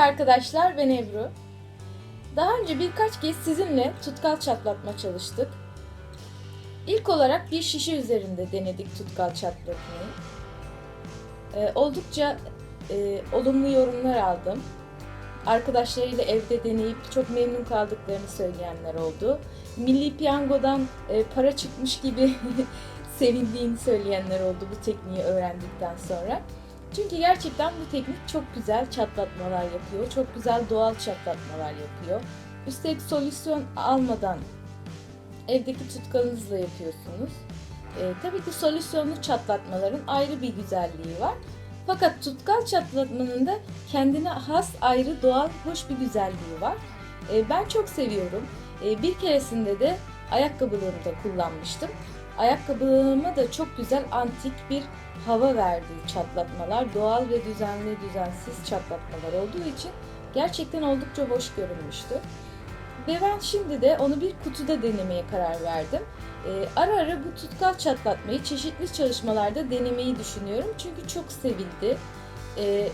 arkadaşlar, ben Ebru. Daha önce birkaç kez sizinle tutkal çatlatma çalıştık. İlk olarak bir şişe üzerinde denedik tutkal çatlatmayı. Ee, oldukça e, olumlu yorumlar aldım. Arkadaşlarıyla evde deneyip çok memnun kaldıklarını söyleyenler oldu. Milli Piyango'dan e, para çıkmış gibi sevindiğini söyleyenler oldu bu tekniği öğrendikten sonra. Çünkü gerçekten bu teknik çok güzel çatlatmalar yapıyor. Çok güzel doğal çatlatmalar yapıyor. Üstelik solüsyon almadan evdeki tutkalınızla yapıyorsunuz. Ee, tabii ki solüsyonlu çatlatmaların ayrı bir güzelliği var. Fakat tutkal çatlatmanın da kendine has ayrı doğal hoş bir güzelliği var. Ee, ben çok seviyorum. Ee, bir keresinde de ayakkabılığımda kullanmıştım. Ayakkabılığıma da çok güzel antik bir hava verdiği çatlatmalar, doğal ve düzenli düzensiz çatlatmalar olduğu için gerçekten oldukça hoş görünmüştü. Ve ben şimdi de onu bir kutuda denemeye karar verdim. Ee, ara ara bu tutkal çatlatmayı çeşitli çalışmalarda denemeyi düşünüyorum. Çünkü çok sevildi. Ee,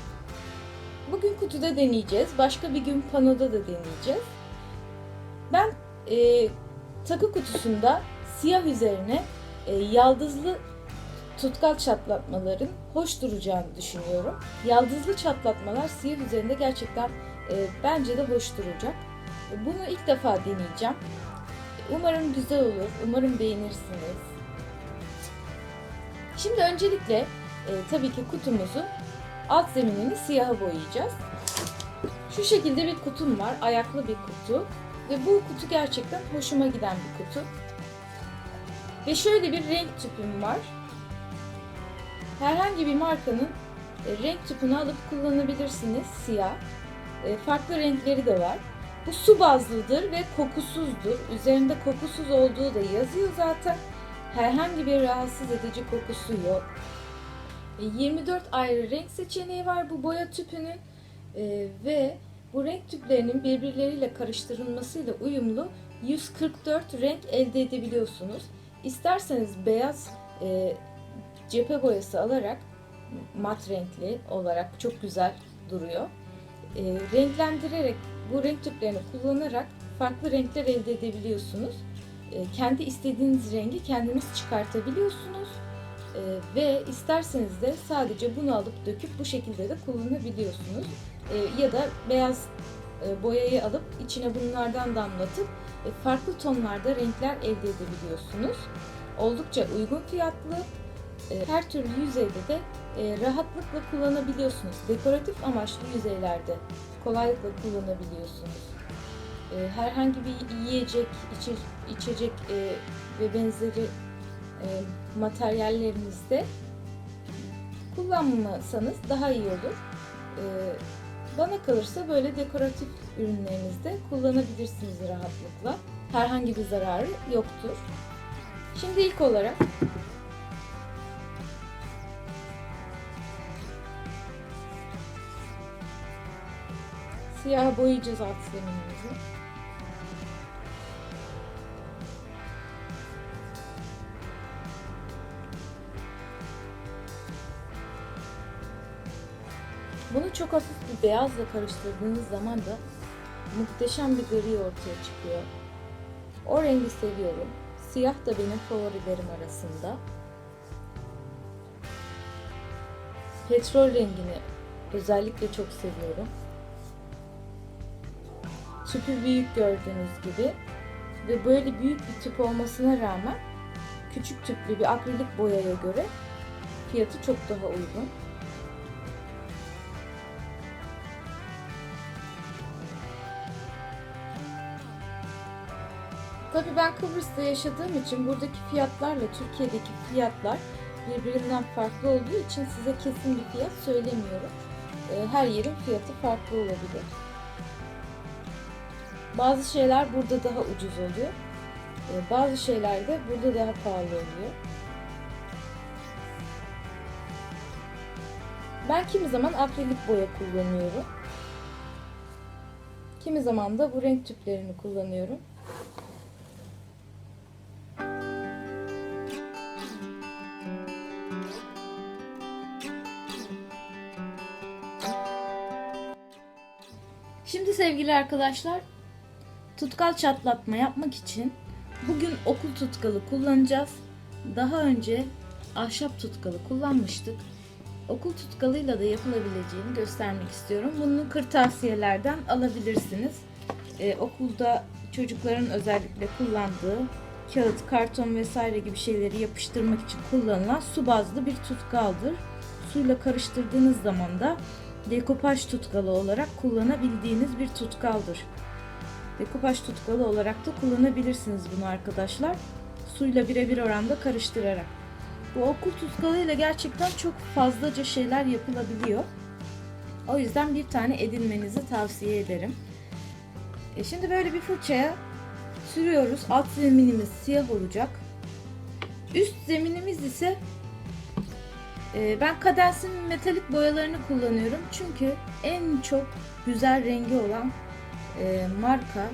bugün kutuda deneyeceğiz. Başka bir gün panoda da deneyeceğiz. Ben e, takı kutusunda siyah üzerine e, yaldızlı tutkal çatlatmaların hoş duracağını düşünüyorum. Yaldızlı çatlatmalar siyah üzerinde gerçekten e, bence de hoş duracak. Bunu ilk defa deneyeceğim. Umarım güzel olur. Umarım beğenirsiniz. Şimdi öncelikle e, tabii ki kutumuzu alt zeminini siyaha boyayacağız. Şu şekilde bir kutum var. Ayaklı bir kutu. Ve bu kutu gerçekten hoşuma giden bir kutu. Ve şöyle bir renk tüpüm var. Herhangi bir markanın e, renk tüpünü alıp kullanabilirsiniz. Siyah. E, Farklı renkleri de var. Bu su bazlıdır ve kokusuzdur. Üzerinde kokusuz olduğu da yazıyor zaten. Herhangi bir rahatsız edici kokusu yok. E, 24 ayrı renk seçeneği var bu boya tüpünün E, ve bu renk tüplerinin birbirleriyle karıştırılmasıyla uyumlu 144 renk elde edebiliyorsunuz. İsterseniz beyaz e, cephe boyası alarak mat renkli olarak çok güzel duruyor. E, renklendirerek bu renk tüplerini kullanarak farklı renkler elde edebiliyorsunuz. E, kendi istediğiniz rengi kendiniz çıkartabiliyorsunuz. E, ve isterseniz de sadece bunu alıp döküp bu şekilde de kullanabiliyorsunuz. E, ya da beyaz e, boyayı alıp içine bunlardan damlatıp e, farklı tonlarda renkler elde edebiliyorsunuz. Oldukça uygun fiyatlı, her türlü yüzeyde de e, rahatlıkla kullanabiliyorsunuz. Dekoratif amaçlı yüzeylerde kolaylıkla kullanabiliyorsunuz. E, Herhangi bir yiyecek, içe- içecek e, ve benzeri e, materyallerinizde kullanmasanız daha iyi olur. E, Bana kalırsa böyle dekoratif ürünlerinizde kullanabilirsiniz rahatlıkla. Herhangi bir zararı yoktur. Şimdi ilk olarak Siyah boyayacağız alt zeminimizi. Bunu çok hafif bir beyazla karıştırdığınız zaman da muhteşem bir gri ortaya çıkıyor. O rengi seviyorum. Siyah da benim favorilerim arasında. Petrol rengini özellikle çok seviyorum. Tüpü büyük gördüğünüz gibi ve böyle büyük bir tüp olmasına rağmen küçük tüplü bir akrilik boyaya göre fiyatı çok daha uygun. Tabii ben Kıbrıs'ta yaşadığım için buradaki fiyatlarla Türkiye'deki fiyatlar birbirinden farklı olduğu için size kesin bir fiyat söylemiyorum. Ee, Her yerin fiyatı farklı olabilir. Bazı şeyler burada daha ucuz oluyor. Ee, Bazı şeyler de burada daha pahalı oluyor. Ben kimi zaman akrilik boya kullanıyorum. Kimi zaman da bu renk tüplerini kullanıyorum. Şimdi sevgili arkadaşlar, tutkal çatlatma yapmak için bugün okul tutkalı kullanacağız. Daha önce ahşap tutkalı kullanmıştık. Okul tutkalıyla da yapılabileceğini göstermek istiyorum. Bunu kırtasiyelerden alabilirsiniz. Ee, okulda çocukların özellikle kullandığı kağıt, karton vesaire gibi şeyleri yapıştırmak için kullanılan su bazlı bir tutkaldır. Suyla karıştırdığınız zaman da dekopaj tutkalı olarak kullanabildiğiniz bir tutkaldır. Dekopaj tutkalı olarak da kullanabilirsiniz bunu arkadaşlar. Suyla birebir oranda karıştırarak. Bu okul tutkalıyla gerçekten çok fazlaca şeyler yapılabiliyor. O yüzden bir tane edinmenizi tavsiye ederim. E şimdi böyle bir fırçaya sürüyoruz. Alt zeminimiz siyah olacak. Üst zeminimiz ise e, ben Kadens'in metalik boyalarını kullanıyorum. Çünkü en çok güzel rengi olan e, marka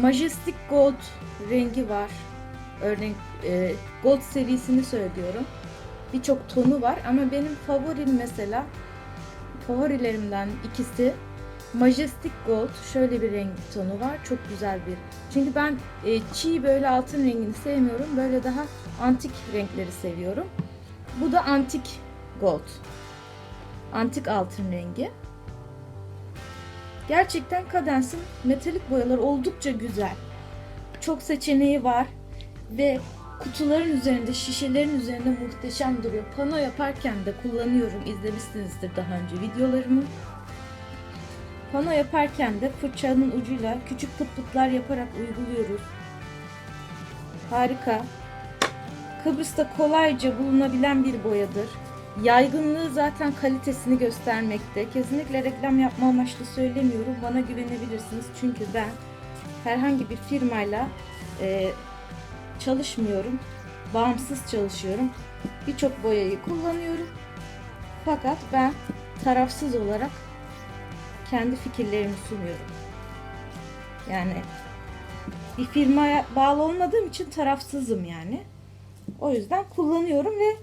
Majestic Gold rengi var. Örneğin e, Gold serisini söylüyorum. Birçok tonu var ama benim favorim mesela favorilerimden ikisi Majestic Gold şöyle bir renk tonu var. Çok güzel bir. Çünkü ben e, çiğ böyle altın rengini sevmiyorum. Böyle daha antik renkleri seviyorum. Bu da antik gold. Antik altın rengi. Gerçekten Kadens'in metalik boyaları oldukça güzel. Çok seçeneği var ve kutuların üzerinde, şişelerin üzerinde muhteşem duruyor. Pano yaparken de kullanıyorum. İzlemişsinizdir daha önce videolarımı. Pano yaparken de fırçanın ucuyla küçük pıt pıtlar yaparak uyguluyoruz. Harika. Kıbrıs'ta kolayca bulunabilen bir boyadır. Yaygınlığı zaten kalitesini göstermekte. Kesinlikle reklam yapma amaçlı söylemiyorum. Bana güvenebilirsiniz. Çünkü ben herhangi bir firmayla e, çalışmıyorum. Bağımsız çalışıyorum. Birçok boyayı kullanıyorum. Fakat ben tarafsız olarak kendi fikirlerimi sunuyorum. Yani bir firmaya bağlı olmadığım için tarafsızım yani. O yüzden kullanıyorum ve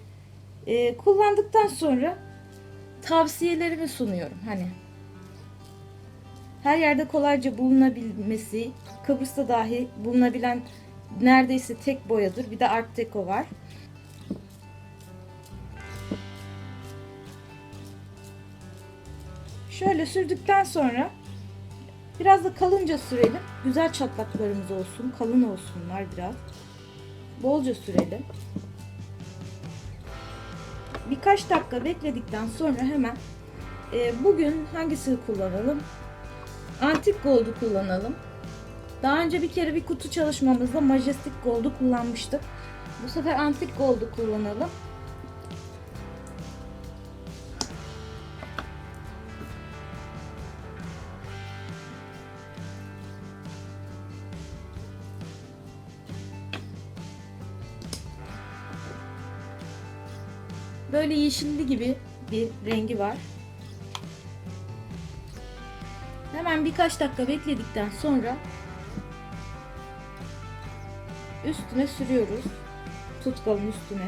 e, kullandıktan sonra tavsiyelerimi sunuyorum. Hani her yerde kolayca bulunabilmesi, Kıbrıs'ta dahi bulunabilen neredeyse tek boyadır. Bir de Art Deco var. Şöyle sürdükten sonra biraz da kalınca sürelim. Güzel çatlaklarımız olsun. Kalın olsunlar biraz. Bolca sürelim. Birkaç dakika bekledikten sonra hemen e, bugün hangisini kullanalım? Antik Gold'u kullanalım. Daha önce bir kere bir kutu çalışmamızda Majestic Gold'u kullanmıştık. Bu sefer Antik Gold'u kullanalım. Yeşilli gibi bir rengi var. Hemen birkaç dakika bekledikten sonra üstüne sürüyoruz. Tutkalın üstüne.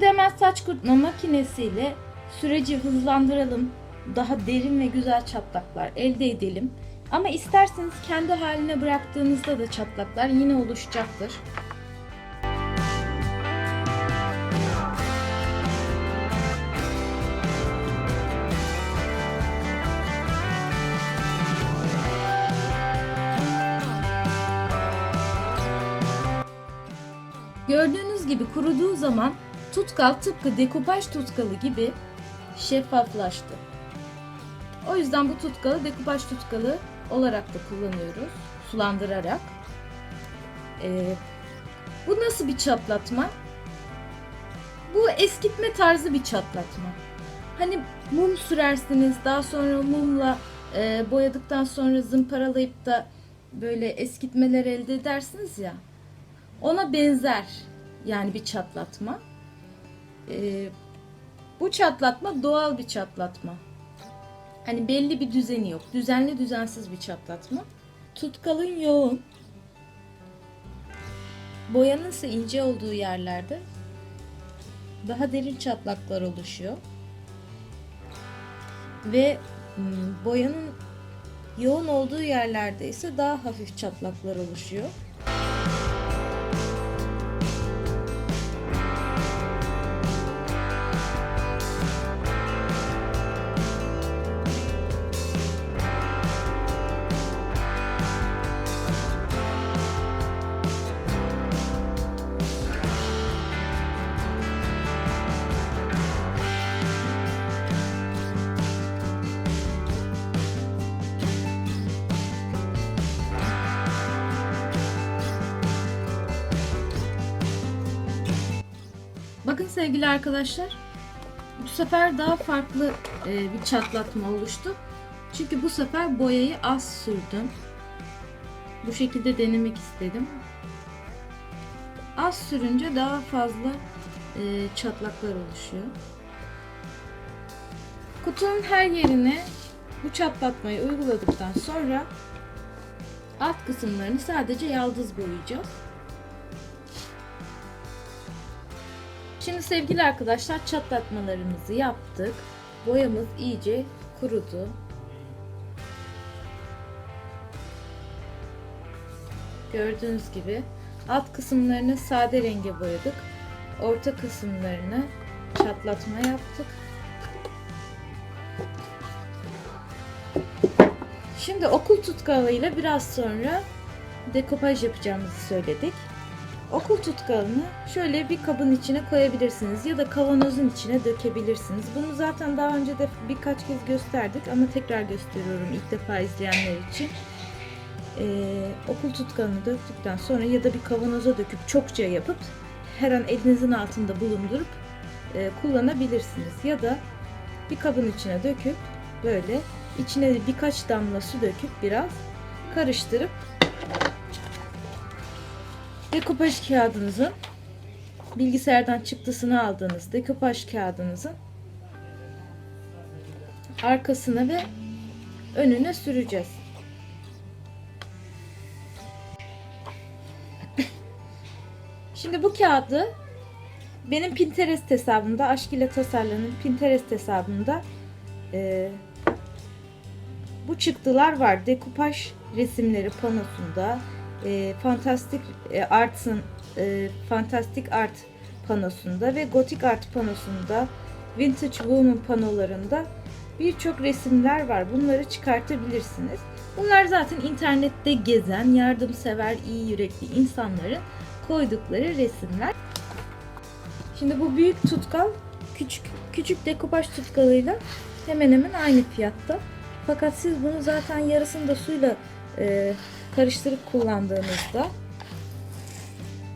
Şimdi saç kurutma makinesiyle süreci hızlandıralım. Daha derin ve güzel çatlaklar elde edelim. Ama isterseniz kendi haline bıraktığınızda da çatlaklar yine oluşacaktır. Gördüğünüz gibi kuruduğu zaman tutkal tıpkı dekupaj tutkalı gibi şeffaflaştı. O yüzden bu tutkalı dekupaj tutkalı olarak da kullanıyoruz. Sulandırarak. Ee, bu nasıl bir çatlatma? Bu eskitme tarzı bir çatlatma. Hani mum sürersiniz daha sonra mumla e, boyadıktan sonra zımparalayıp da böyle eskitmeler elde edersiniz ya. Ona benzer yani bir çatlatma. Ee, bu çatlatma doğal bir çatlatma. Hani belli bir düzeni yok. Düzenli düzensiz bir çatlatma. Tutkalın yoğun. Boyanın ise ince olduğu yerlerde daha derin çatlaklar oluşuyor. Ve hmm, boyanın yoğun olduğu yerlerde ise daha hafif çatlaklar oluşuyor. Sevgili arkadaşlar. Bu sefer daha farklı e, bir çatlatma oluştu. Çünkü bu sefer boyayı az sürdüm. Bu şekilde denemek istedim. Az sürünce daha fazla e, çatlaklar oluşuyor. Kutunun her yerine bu çatlatmayı uyguladıktan sonra alt kısımlarını sadece yaldız boyayacağız. Şimdi sevgili arkadaşlar çatlatmalarımızı yaptık. Boyamız iyice kurudu. Gördüğünüz gibi alt kısımlarını sade renge boyadık. Orta kısımlarını çatlatma yaptık. Şimdi okul tutkalıyla biraz sonra dekopaj yapacağımızı söyledik. Okul tutkalını şöyle bir kabın içine koyabilirsiniz ya da kavanozun içine dökebilirsiniz. Bunu zaten daha önce de birkaç kez gösterdik ama tekrar gösteriyorum ilk defa izleyenler için. Ee, okul tutkalını döktükten sonra ya da bir kavanoza döküp çokça yapıp her an elinizin altında bulundurup e, kullanabilirsiniz. Ya da bir kabın içine döküp böyle içine birkaç damla su döküp biraz karıştırıp dekopaj kağıdınızın bilgisayardan çıktısını aldığınız dekopaj kağıdınızın arkasına ve önüne süreceğiz. Şimdi bu kağıdı benim Pinterest hesabımda Aşk ile Tasarlanın Pinterest hesabımda e, bu çıktılar var. Dekupaj resimleri panosunda e, Fantastic e, Arts'ın e, Fantastic Art panosunda ve Gothic Art panosunda Vintage Woman panolarında birçok resimler var. Bunları çıkartabilirsiniz. Bunlar zaten internette gezen, yardımsever, iyi yürekli insanların koydukları resimler. Şimdi bu büyük tutkal küçük küçük dekopaj tutkalıyla hemen hemen aynı fiyatta. Fakat siz bunu zaten yarısını da suyla e, karıştırıp kullandığınızda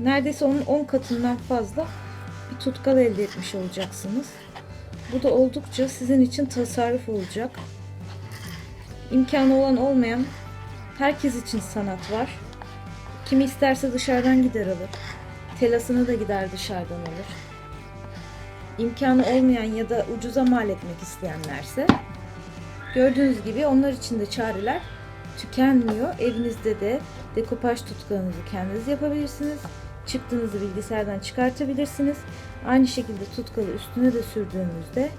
neredeyse onun 10 katından fazla bir tutkal elde etmiş olacaksınız. Bu da oldukça sizin için tasarruf olacak. İmkanı olan olmayan herkes için sanat var. Kimi isterse dışarıdan gider alır. Telasını da gider dışarıdan alır. İmkanı olmayan ya da ucuza mal etmek isteyenlerse gördüğünüz gibi onlar için de çareler tükenmiyor. Evinizde de dekopaj tutkalınızı kendiniz yapabilirsiniz. Çıktığınızı bilgisayardan çıkartabilirsiniz. Aynı şekilde tutkalı üstüne de sürdüğümüzde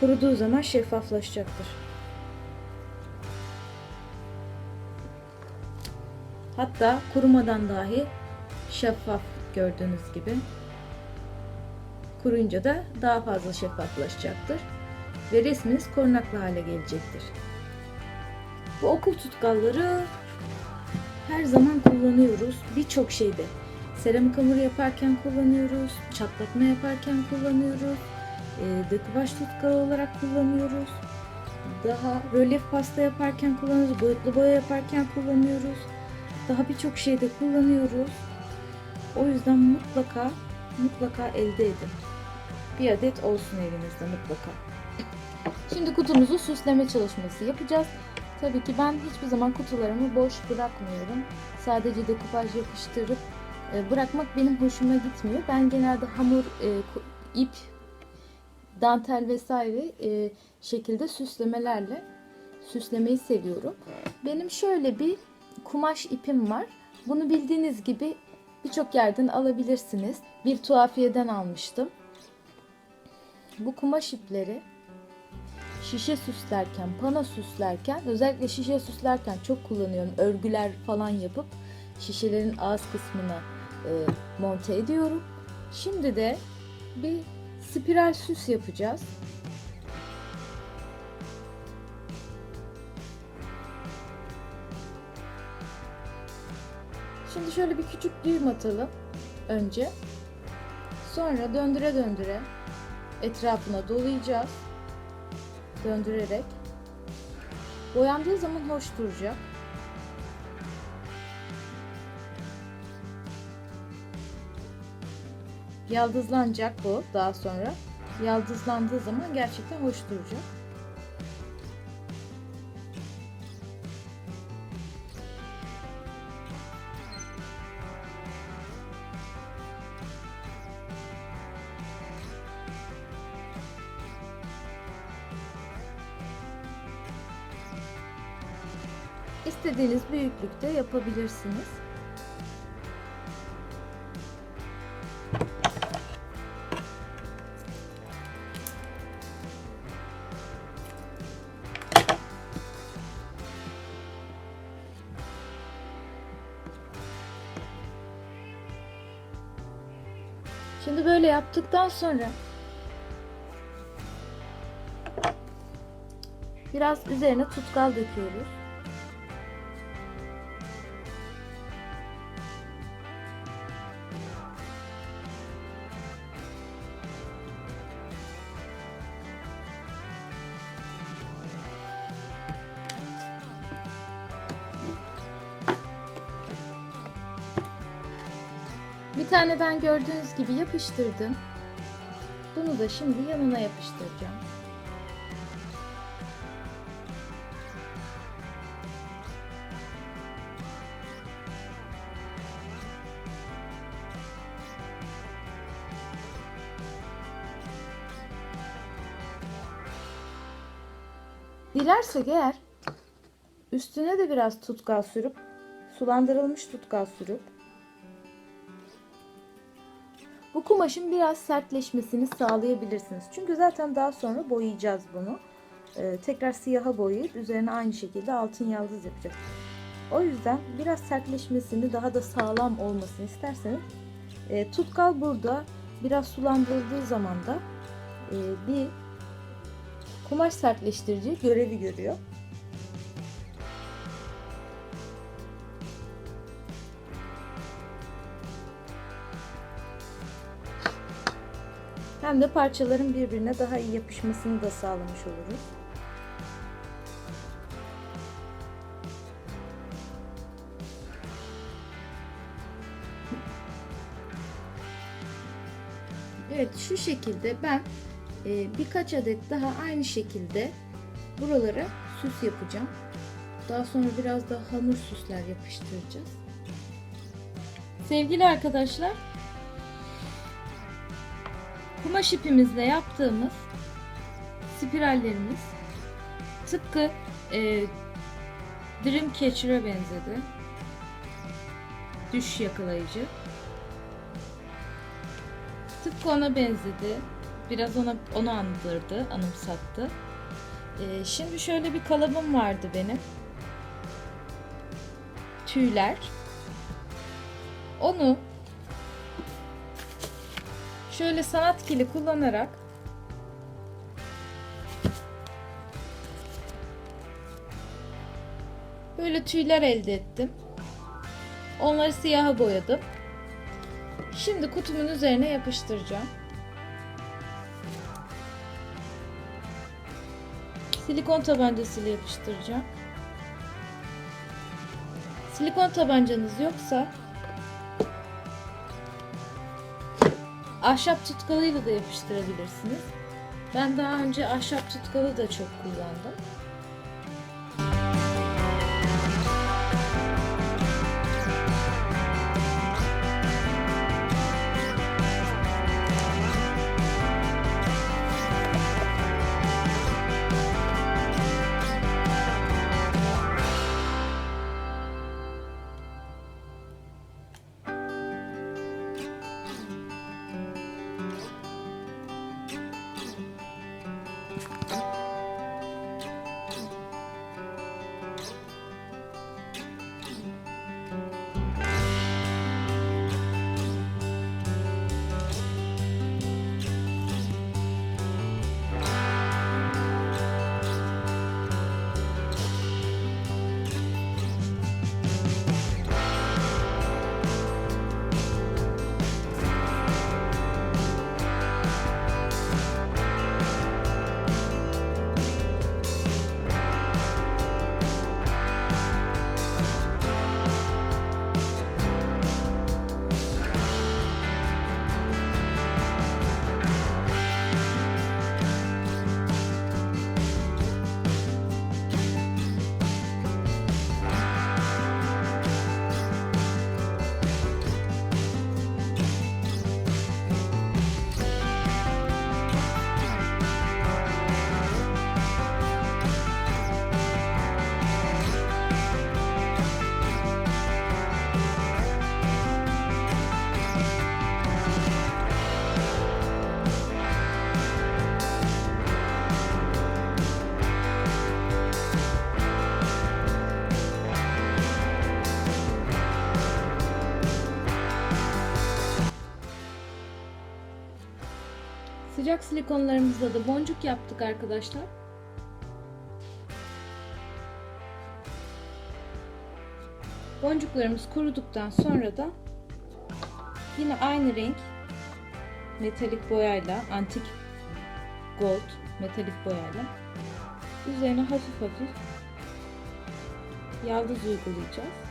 kuruduğu zaman şeffaflaşacaktır. Hatta kurumadan dahi şeffaf gördüğünüz gibi. Kuruyunca da daha fazla şeffaflaşacaktır ve resminiz korunaklı hale gelecektir. Bu okul tutkalları her zaman kullanıyoruz. Birçok şeyde. Seramik hamuru yaparken kullanıyoruz. Çatlatma yaparken kullanıyoruz. E, dekupaj tutkalı olarak kullanıyoruz. Daha rölyef pasta yaparken kullanıyoruz. Boyutlu boya yaparken kullanıyoruz. Daha birçok şeyde kullanıyoruz. O yüzden mutlaka mutlaka elde edin. Bir adet olsun evinizde mutlaka. Şimdi kutumuzu süsleme çalışması yapacağız. Tabii ki ben hiçbir zaman kutularımı boş bırakmıyorum. Sadece dekupaj yapıştırıp e, bırakmak benim hoşuma gitmiyor. Ben genelde hamur, e, ip, dantel vesaire e, şekilde süslemelerle süslemeyi seviyorum. Benim şöyle bir kumaş ipim var. Bunu bildiğiniz gibi birçok yerden alabilirsiniz. Bir tuhafiyeden almıştım. Bu kumaş ipleri şişe süslerken, pano süslerken, özellikle şişe süslerken çok kullanıyorum. Örgüler falan yapıp şişelerin ağız kısmına e, monte ediyorum. Şimdi de bir spiral süs yapacağız. Şimdi şöyle bir küçük düğüm atalım önce. Sonra döndüre döndüre etrafına dolayacağız. Döndürerek. Boyandığı zaman hoş duracak. Yaldızlanacak bu daha sonra. Yaldızlandığı zaman gerçekten hoş duracak. İstediğiniz büyüklükte yapabilirsiniz. Şimdi böyle yaptıktan sonra biraz üzerine tutkal döküyoruz. Bir tane ben gördüğünüz gibi yapıştırdım. Bunu da şimdi yanına yapıştıracağım. Dilersek eğer üstüne de biraz tutkal sürüp sulandırılmış tutkal sürüp bu kumaşın biraz sertleşmesini sağlayabilirsiniz. Çünkü zaten daha sonra boyayacağız bunu. Ee, tekrar siyaha boyayıp üzerine aynı şekilde altın yaldız yapacağız. O yüzden biraz sertleşmesini daha da sağlam olmasını isterseniz e, tutkal burada biraz sulandırıldığı zaman da e, bir kumaş sertleştirici görevi görüyor. Hem de parçaların birbirine daha iyi yapışmasını da sağlamış oluruz. Evet şu şekilde ben e, birkaç adet daha aynı şekilde buralara süs yapacağım. Daha sonra biraz daha hamur süsler yapıştıracağız. Sevgili arkadaşlar kumaş ipimizle yaptığımız spirallerimiz tıpkı e, Dreamcatcher'a benzedi. Düş yakalayıcı. Tıpkı ona benzedi. Biraz ona onu andırdı, anımsattı. E, şimdi şöyle bir kalıbım vardı benim. Tüyler. Onu şöyle sanat kili kullanarak böyle tüyler elde ettim. Onları siyaha boyadım. Şimdi kutumun üzerine yapıştıracağım. Silikon tabancasıyla yapıştıracağım. Silikon tabancanız yoksa ahşap tutkalıyla da yapıştırabilirsiniz. Ben daha önce ahşap tutkalı da çok kullandım. Sıcak silikonlarımızda da boncuk yaptık arkadaşlar. Boncuklarımız kuruduktan sonra da yine aynı renk metalik boyayla, antik gold metalik boyayla üzerine hafif hafif yaldız uygulayacağız.